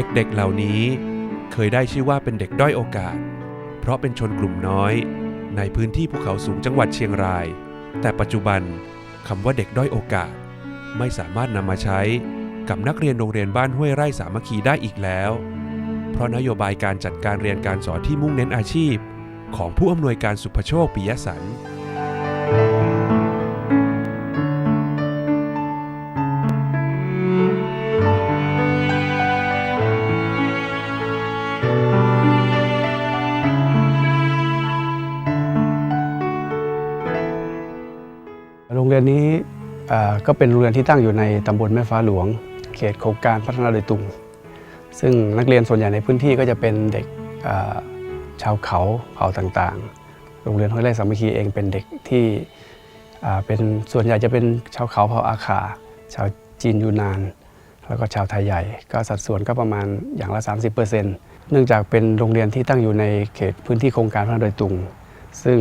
เด็กๆเหล่านี้เคยได้ชื่อว่าเป็นเด็กด้อยโอกาส เพราะเป็นชนกลุ่มน้อย ในพื้นที่ภูเขาสูงจังหวัดเชียงราย แต่ปัจจุบันคำว่าเด็กด้อยโอกาส ไม่สามารถนำมาใช้กับนักเรียนโรงเรียนบ้านห้วยไร่สามัคคีได้อีกแล้ว เพราะนโยบายการจัดการเรียนการสอนที่มุ่งเน้นอาชีพ ของผู้อำนวยการสุภโชคปิยสัน เรียนนี้ก็เป็นโรงเรียนที่ตั้งอยู่ในตำบลแม่ฟ้าหลวง เขตโครงการพัฒนาโดยตุงซึ่งนักเรียนส่วนใหญ่ในพื้นที่ก็จะเป็นเด็กชาวเขาเผ่าต่างๆ โรงเรียนห้วยไร่สามัคคีเองเป็นเด็กที่เป็นส่วนใหญ่จะเป็นชาวเขาเผ่าอาขา ชาวจีนยูนาน แล้วก็ชาวไทยใหญ่ ก็สัดส่วนก็ประมาณอย่างละ 30%เนื่องจากเป็นโรงเรียนที่ตั้งอยู่ในเขตพื้นที่โครงการพัฒนาโดยตุงซึ่ง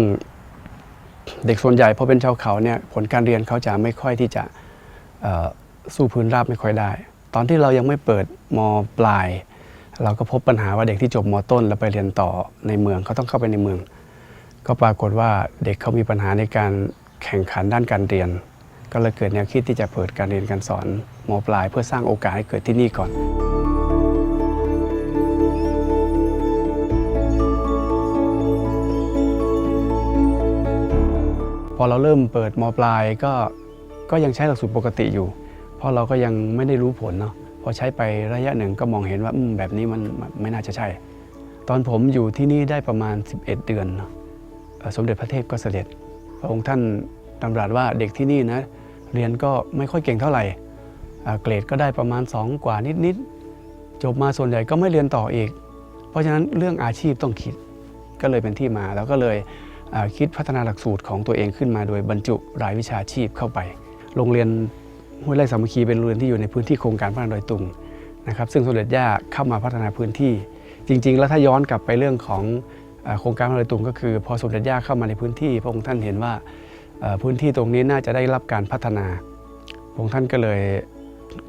เด็กส่วนใหญ่พอเป็นชาวเขาเนี่ยผลการเรียนเขาจะไม่ค่อยที่จะสู้พื้นราบไม่ค่อยได้ ตอนที่เรายังไม่เปิดมปลาย เราก็พบปัญหาว่าเด็กที่จบมต้น แล้วไปเรียนต่อในเมืองเขาต้องเข้าไปในเมือง ก็ปรากฏว่าเด็กเขามีปัญหาในการแข่งขันด้านการเรียน ก็เลยเกิดแนวคิดที่จะเปิดการเรียนการสอนมปลาย เพื่อสร้างโอกาสให้เกิดที่นี่ก่อน พอเราเริ่มเปิดมปลายก็ก็ยังใช้หลักสูตรปกติอยู่ เพราะเราก็ยังไม่ได้รู้ผลเนาะพอใช้ไประยะหนึ่งก็มองเห็นว่าแบบนี้มันไม่น่าจะใช่ ตอนผมอยู่ที่นี่ได้ประมาณ 11 เดือนเนาะสมเด็จพระเทพก็เสด็จ พระองค์ท่านดำรัสว่าเด็กที่นี่นะเรียนก็ไม่ค่อยเก่งเท่าไหร่เกรดก็ได้ประมาณ 2 กว่านิดๆจบมาส่วนใหญ่ก็ไม่เรียนต่ออีก เพราะฉะนั้นเรื่องอาชีพต้องคิดก็เลยเป็นที่มาแล้วก็เลย คิดพัฒนาหลักสูตรของตัวเองขึ้นมาโดยบรรจุรายวิชาชีพเข้าไป โรงเรียนห้วยไร่สามัคคีเป็นโรงเรียนที่อยู่ในพื้นที่โครงการพัฒนาโดยตุงนะครับซึ่งสมเด็จย่าเข้ามาพัฒนาพื้นที่ จริง ๆ แล้วถ้าย้อนกลับไปเรื่องของโครงการพัฒนาโดยตุงก็คือ พอสมเด็จย่าเข้ามาในพื้นที่ พระองค์ท่านเห็นว่าพื้นที่ตรงนี้น่าจะได้รับการพัฒนา พระองค์ท่านก็เลย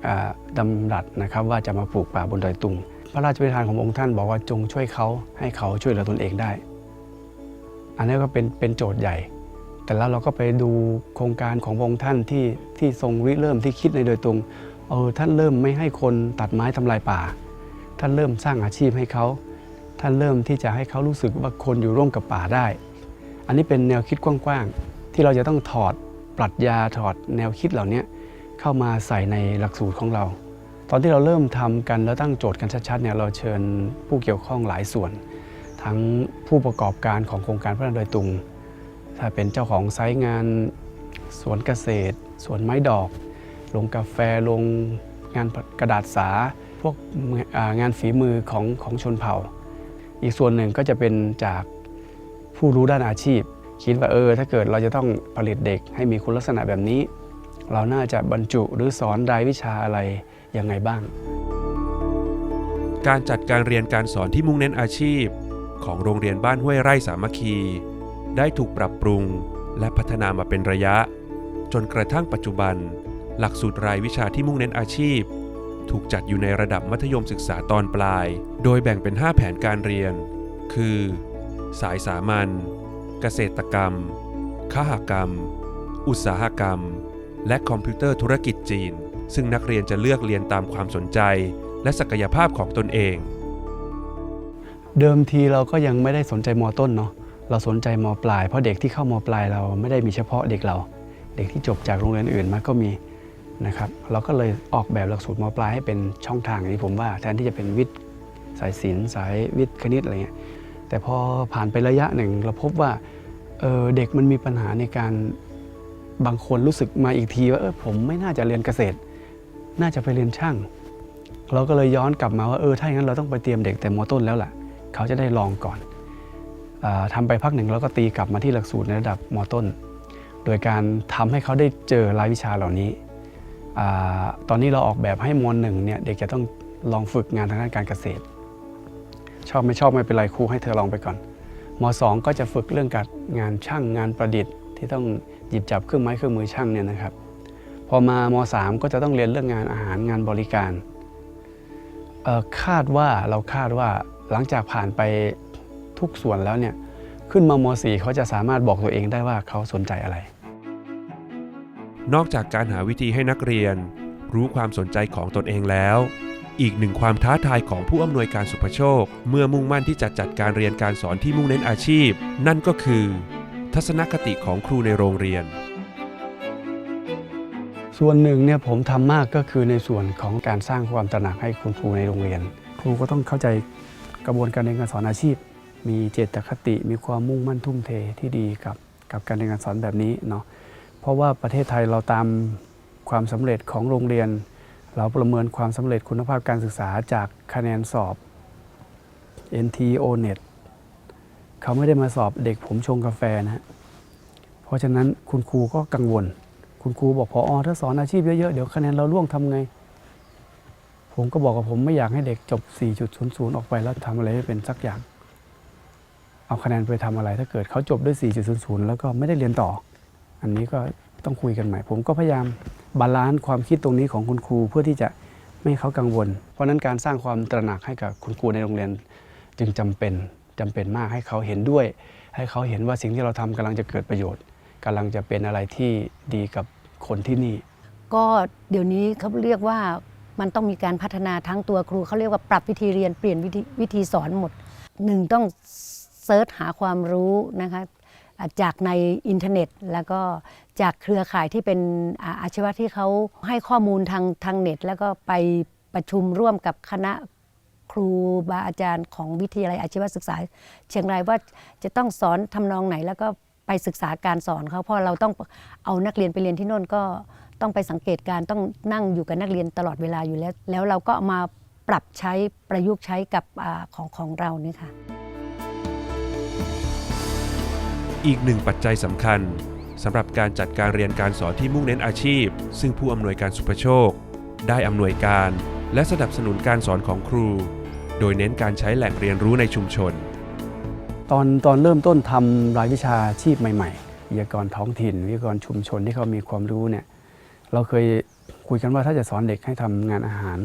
อ่าดำรัสนะครับว่าจะมาปลูกป่าบนดอยตุง พระราชประทาของพระองค์ท่านบอกว่าจงช่วยเขาให้เขาช่วยเหลือตนเองได้ อันนี้ก็เป็นเป็นโจทย์ใหญ่ แต่แล้วเราก็ไปดูโครงการของพระองค์ท่านที่ที่ทรงริเริ่มที่คิดในโดยตรงเออท่านเริ่มไม่ให้คนตัดไม้ทำลายป่า ท่านเริ่มสร้างอาชีพให้เขา ท่านเริ่มที่จะให้เขารู้สึกว่าคนอยู่ร่วมกับป่าได้ อันนี้เป็นแนวคิดกว้างๆ ที่เราจะต้องถอดปรัชญาถอดแนวคิดเหล่านี้เข้ามาใส่ในหลักสูตรของเรา ตอนที่เราเริ่มทำกันแล้วตั้งโจทย์กันชัดๆเนี่ยเราเชิญผู้เกี่ยวข้องหลายส่วน ทั้งผู้ประกอบการของโครงการพัฒนาโดยตุง ถ้าเป็นเจ้าของไซต์งานสวนเกษตร สวนไม้ดอกโรงกาแฟโรงงานกระดาษสา พวกงานฝีมือของของชนเผ่า อีกส่วนหนึ่งก็จะเป็นจากผู้รู้ด้านอาชีพ คิดว่าเออ ถ้าเกิดเราจะต้องผลิตเด็กให้มีคุณลักษณะแบบนี้ เราน่าจะบรรจุหรือสอนรายวิชาอะไรยังไงบ้าง การจัดการเรียนการสอนที่มุ่งเน้นอาชีพ ของโรงเรียนบ้านห้วยไร่สามัคคี ได้ถูกปรับปรุงและพัฒนามาเป็นระยะ จนกระทั่งปัจจุบัน หลักสูตรรายวิชาที่มุ่งเน้นอาชีพ ถูกจัดอยู่ในระดับมัธยมศึกษาตอนปลาย โดยแบ่งเป็น 5 แผนการเรียน คือ สายสามัญเกษตรกรรมคหกรรม อุตสาหกรรม และคอมพิวเตอร์ธุรกิจจีน ซึ่งนักเรียนจะเลือกเรียนตามความสนใจ และศักยภาพของตนเอง เดิมทีเราก็ยังไม่ได้สนใจมต้นเนาะเราสนใจมปลายเพราะเด็กที่เข้ามปลายเราไม่ได้มีเฉพาะเด็กเรา เด็กที่จบจากโรงเรียนอื่นมาก็มีนะครับเราก็เลยออกแบบหลักสูตรมปลายให้เป็นช่องทางอย่างที่ผมว่าแทนที่จะเป็นวิทย์สายศิลป์สายวิทย์คณิตอะไรเงี้ยแต่พอผ่านไประยะหนึ่ง เราพบว่าเออเด็กมันมีปัญหาในการบางคนรู้สึกมาอีกทีว่าเออผมไม่น่าจะเรียนเกษตร น่าจะไปเรียนช่าง เราก็เลยย้อนกลับมาว่าเออถ้าอย่างนั้นเราต้องไปเตรียมเด็กแต่มต้นแล้วล่ะ เขาจะได้ลองก่อนอาทำไปพักหนึ่งแล้วก็ตีกลับมาที่หลักสูตรในระดับมต้น โดยการทำให้เขาได้เจอรายวิชาเหล่านี้อตอนนี้เราออกแบบให้มหนึ่งเนี่ยเด็กจะต้องลองฝึกงานทางด้านการเกษตร ชอบไม่ชอบไม่เป็นไรครูให้เธอลองไปก่อนมสองก็จะฝึกเรื่องการงานช่างงานประดิษฐ์ ที่ต้องหยิบจับเครื่องไม้เครื่องมือช่างเนี่ยนะครับ พอมามสามก็จะต้องเรียนเรื่องงานอาหารงานบริการคาดว่าเราคาดว่า หลังจากผ่านไปทุกส่วนแล้วเนี่ยขึ้นมาม .4 เขาจะสามารถบอกตัวเองได้ว่าเขาสนใจอะไร นอกจากการหาวิธีให้นักเรียน รู้ความสนใจของตนเองแล้ว อีกหนึ่งความท้าทายของผู้อำนวยการสุภโชค เมื่อมุ่งมั่นที่จะจัดการเรียนการสอนที่มุ่งเน้นอาชีพ นั่นก็คือ ทัศนคติของครูในโรงเรียน ส่วนหนึ่งเนี่ยผมทำมากก็คือในส่วนของการสร้างความตระหนักให้คุณครูในโรงเรียน ครูก็ต้องเข้าใจ กระบวนการเรียนการสอนอาชีพ มีเจตคติ มีความมุ่งมั่นทุ่มเทที่ดีกับกับการเรียนการสอนแบบนี้เนาะเพราะว่าประเทศไทยเราตามความสำเร็จของโรงเรียน เราประเมินความสำเร็จคุณภาพการศึกษาจากคะแนนสอบ NT O-NET เขาไม่ได้มาสอบเด็กผมชงกาแฟนะฮะเพราะฉะนั้นคุณครูก็กังวล คุณครูบอกพออถ้าสอนอาชีพเยอะๆ เดี๋ยวคะแนนเราล่วงทำไง ผมก็บอกว่าผมไม่อยากให้เด็กจบ 4.00 ออกไปแล้วทำอะไรไม่เป็นสักอย่าง เอาคะแนนไปทำอะไร ถ้าเกิดเขาจบด้วย 4.00 แล้วก็ไม่ได้เรียนต่อ อันนี้ก็ต้องคุยกันใหม่ ผมก็พยายามบาลานซ์ความคิดตรงนี้ของคุณครูเพื่อที่จะไม่ให้เขากังวล เพราะนั้นการสร้างความตระหนักให้กับคุณครูในโรงเรียน จึงจำเป็นจำเป็นมากให้เขาเห็นด้วย ให้เขาเห็นว่าสิ่งที่เราทำกำลังจะเกิดประโยชน์กำลังจะเป็นอะไรที่ดีกับคนที่นี่ ก็เดี๋ยวนี้เขาเรียกว่า มันต้องมีการพัฒนาทั้งตัวครูเขาเรียกว่าปรับวิธีเรียนเปลี่ยนวิธีวิธีสอนหมดหนึ่งต้องเซิร์ชหาความรู้นะคะจากในอินเทอร์เน็ต แล้วก็จากเครือข่ายที่เป็นอาชีวะที่เขาให้ข้อมูลทางทางเน็ต แล้วก็ไปประชุมร่วมกับคณะครูบาอาจารย์ของวิทยาลัยอาชีวศึกษา เชียงรายว่าจะต้องสอนทำนองไหนแล้วก็ไปศึกษาการสอนเขาเพราะเราต้องเอานักเรียนไปเรียนที่โน่นก็ ต้องไปสังเกตการณ์ต้องนั่งอยู่กับนักเรียนตลอดเวลาอยู่แล้ว แล้วเราก็เอามาปรับใช้ประยุกต์ใช้กับอาของของเรานี่ค่ะ อีกหนึ่งปัจจัยสำคัญสำหรับการจัดการเรียนการสอนที่มุ่งเน้นอาชีพ ซึ่งผู้อำนวยการสุภโชค ได้อำนวยการและสนับสนุนการสอนของครู โดยเน้นการใช้แหล่งเรียนรู้ในชุมชน ตอนตอนเริ่มต้นทำรายวิชาชีพใหม่ๆวิทยากรท้องถิ่นวิทยากรชุมชนที่เขามีความรู้เนี่ย เราเคยคุยกันว่าถ้าจะสอนเด็กให้ทำงานอาหาร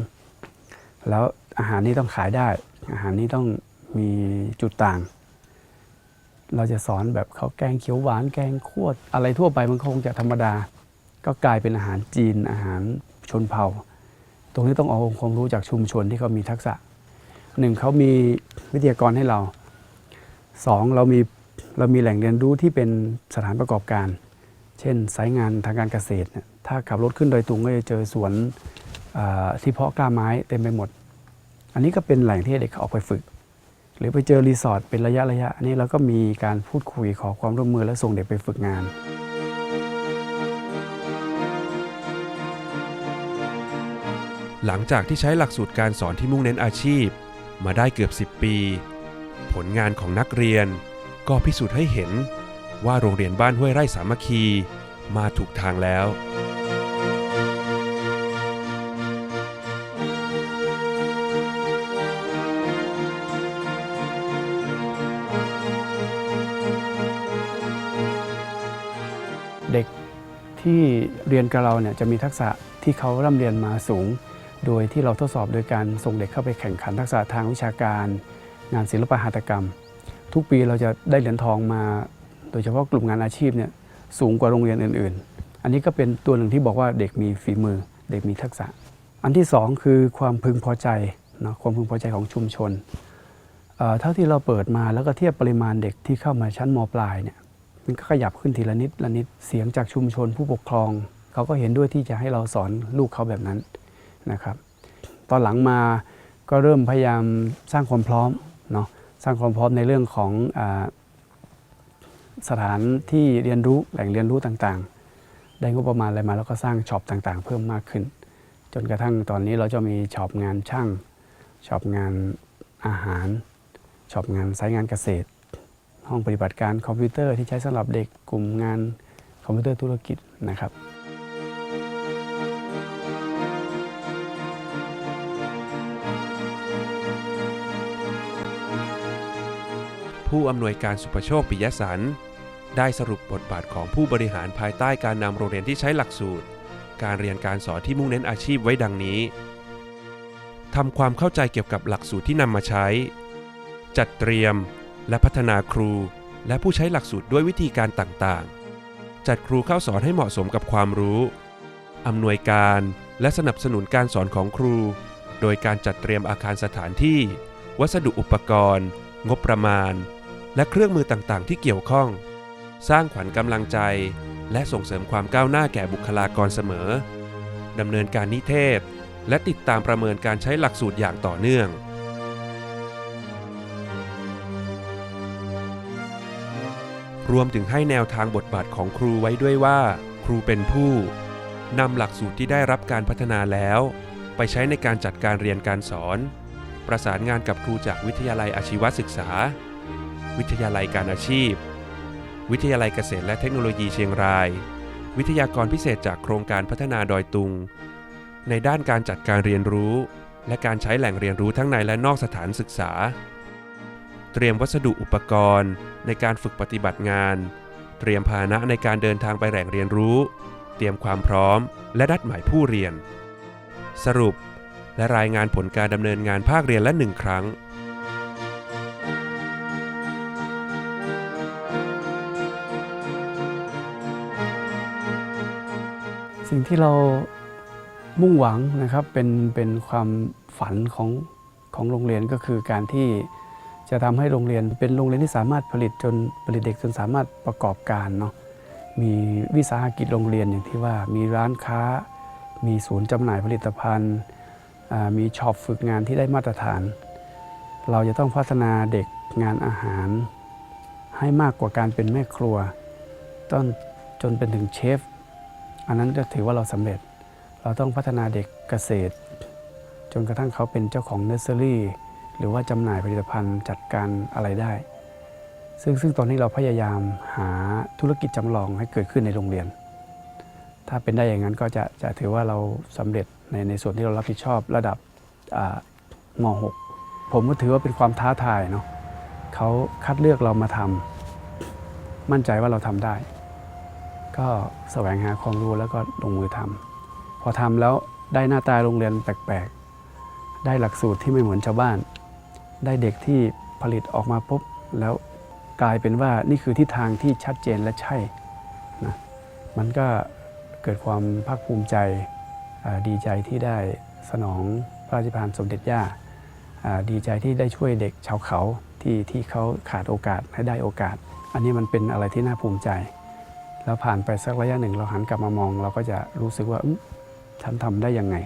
แล้วอาหารนี้ต้องขายได้ อาหารนี้ต้องมีจุดต่าง เราจะสอนแบบเขาแกงเขียวหวานแกงขั่วอะไรทั่วไปมันคงจะธรรมดา ก็กลายเป็นอาหารจีนอาหารชนเผ่า ตรงนี้ต้องเอาองค์ความรู้จากชุมชนที่เขามีทักษะหนึ่งเขามีวิทยากรให้เราสองเรามีเรามีแหล่งเรียนรู้ที่เป็นสถานประกอบการ เช่นสายงานทางการเกษตรเนี่ย ถ้าขับรถขึ้นดอยตุงก็จะเจอสวนที่เพาะกล้าไม้เต็มไปหมด อันนี้ก็เป็นแหล่งที่เด็กเขาออกไปฝึก หรือไปเจอรีสอร์ทเป็นระยะระยะอันนี้เราก็มีการพูดคุยขอความร่วมมือและส่งเด็กไปฝึกงานหลังจากที่ใช้หลักสูตรการสอนที่มุ่งเน้นอาชีพ มาได้เกือบ 10 ปี ผลงานของนักเรียน ก็พิสูจน์ให้เห็นว่าโรงเรียนบ้านห้วยไร่สามัคคี มาถูกทางแล้ว ที่เรียนกับเราเนี่ยจะมีทักษะที่เขาร่ำเรียนมาสูง โดยที่เราทดสอบโดยการส่งเด็กเข้าไปแข่งขันทักษะทางวิชาการ งานศิลปหัตถกรรม ทุกปีเราจะได้เหรียญทองมา โดยเฉพาะกลุ่มงานอาชีพเนี่ยสูงกว่าโรงเรียนอื่น ๆ อันนี้ก็เป็นตัวหนึ่งที่บอกว่าเด็กมีฝีมือ เด็กมีทักษะ อันที่สองคือความพึงพอใจนะความพึงพอใจของชุมชนเท่าที่เราเปิดมาแล้วก็เทียบปริมาณเด็กที่เข้ามาชั้นมปลายเนี่ย มันก็ขยับขึ้นทีละนิดละนิดเสียงจากชุมชนผู้ปกครอง เขาก็เห็นด้วยที่จะให้เราสอนลูกเขาแบบนั้นนะครับ ตอนหลังมาก็เริ่มพยายามสร้างความพร้อมเนาะสร้างความพร้อมในเรื่องของอสถานที่เรียนรู้แหล่งเรียนรู้ต่างๆ ได้งบประมาณอะไรมาแล้วก็สร้างช็อปต่างๆ เพิ่มมากขึ้น จนกระทั่งตอนนี้เราจะมีช็อปงานช่างช็อปงานอาหารช็อปงานสายงานเกษตร ห้องปฏิบัติการคอมพิวเตอร์ที่ใช้สำหรับเด็กกลุ่มงานคอมพิวเตอร์ธุรกิจนะครับผู้อำนวยการสุภโชคปิยสัน ได้สรุปบทบาทของผู้บริหารภายใต้การนำโรงเรียนที่ใช้หลักสูตร การเรียนการสอนที่มุ่งเน้นอาชีพไว้ดังนี้ทำความเข้าใจเกี่ยวกับหลักสูตรที่นำมาใช้ จัดเตรียม และพัฒนาครูและผู้ใช้หลักสูตรด้วยวิธีการต่างๆ จัดครูเข้าสอนให้เหมาะสมกับความรู้ อำนวยการและสนับสนุนการสอนของครู โดยการจัดเตรียมอาคารสถานที่ วัสดุอุปกรณ์ งบประมาณ และเครื่องมือต่างๆ ที่เกี่ยวข้อง สร้างขวัญกำลังใจ และส่งเสริมความก้าวหน้าแก่บุคลากรเสมอดำเนินการนิเทศ และติดตามประเมินการใช้หลักสูตรอย่างต่อเนื่อง รวมถึงให้แนวทางบทบาทของครูไว้ด้วยว่า ครูเป็นผู้นำหลักสูตรที่ได้รับการพัฒนาแล้ว ไปใช้ในการจัดการเรียนการสอน ประสานงานกับครูจากวิทยาลัยอาชีวศึกษา วิทยาลัยการอาชีพ วิทยาลัยเกษตรและเทคโนโลยีเชียงราย วิทยากรพิเศษจากโครงการพัฒนาดอยตุง ในด้านการจัดการเรียนรู้ และการใช้แหล่งเรียนรู้ทั้งในและนอกสถานศึกษา เตรียมวัสดุอุปกรณ์ ในการฝึกปฏิบัติงาน เตรียมพาหนะในการเดินทางไปแหล่งเรียนรู้ เตรียมความพร้อม และนัดหมายผู้เรียน สรุป และรายงานผลการดำเนินงานภาคเรียนละหนึ่งครั้งสิ่งที่เรามุ่งหวังนะครับเป็นเป็นความฝันของของโรงเรียนก็คือการที่ จะทำให้โรงเรียนเป็นโรงเรียนที่สามารถผลิตจนผลิตเด็กจนสามารถประกอบการเนาะมีวิสาหกิจโรงเรียนอย่างที่ว่ามีร้านค้า มีศูนย์จำหน่ายผลิตภัณฑ์ มีช็อปฝึกงานที่ได้มาตรฐาน เราจะต้องพัฒนาเด็กงานอาหาร ให้มากกว่าการเป็นแม่ครัว ต้นจนเป็นถึงเชฟ อันนั้นจะถือว่าเราสำเร็จ เราต้องพัฒนาเด็กเกษตร จนกระทั่งเขาเป็นเจ้าของเนสเซอรี่ หรือว่าจำหน่ายผลิตภัณฑ์จัดการอะไรได้ ซึ่งซึ่งตอนนี้เราพยายามหาธุรกิจจำลองให้เกิดขึ้นในโรงเรียน ถ้าเป็นได้อย่างนั้นก็จะจะถือว่าเราสำเร็จในในส่วนที่เรารับผิดชอบระดับอ่าม6 ผมก็ถือว่าเป็นความท้าทายเนาะเขาคัดเลือกเรามาทำมั่นใจว่าเราทำได้ ก็แสวงหาความรู้แล้วก็ลงมือทำพอทำแล้วได้หน้าตาโรงเรียนแปลกๆ ได้หลักสูตรที่ไม่เหมือนชาวบ้าน ได้เด็กที่ผลิตออกมาปุ๊บแล้วกลายเป็นว่านี่คือทิศทางที่ชัดเจนและใช่นะมันก็เกิดความภาคภูมิใจดีใจที่ได้สนองพระราชทานสมเด็จย่าดีใจที่ได้ช่วยเด็กชาวเขาที่ที่เขาขาดโอกาสให้ได้โอกาส อันนี้มันเป็นอะไรที่น่าภูมิใจ แล้วผ่านไปสักระยะหนึ่ง เราหันกลับมามอง เราก็จะรู้สึกว่าอื้อฉันทำได้ยังไง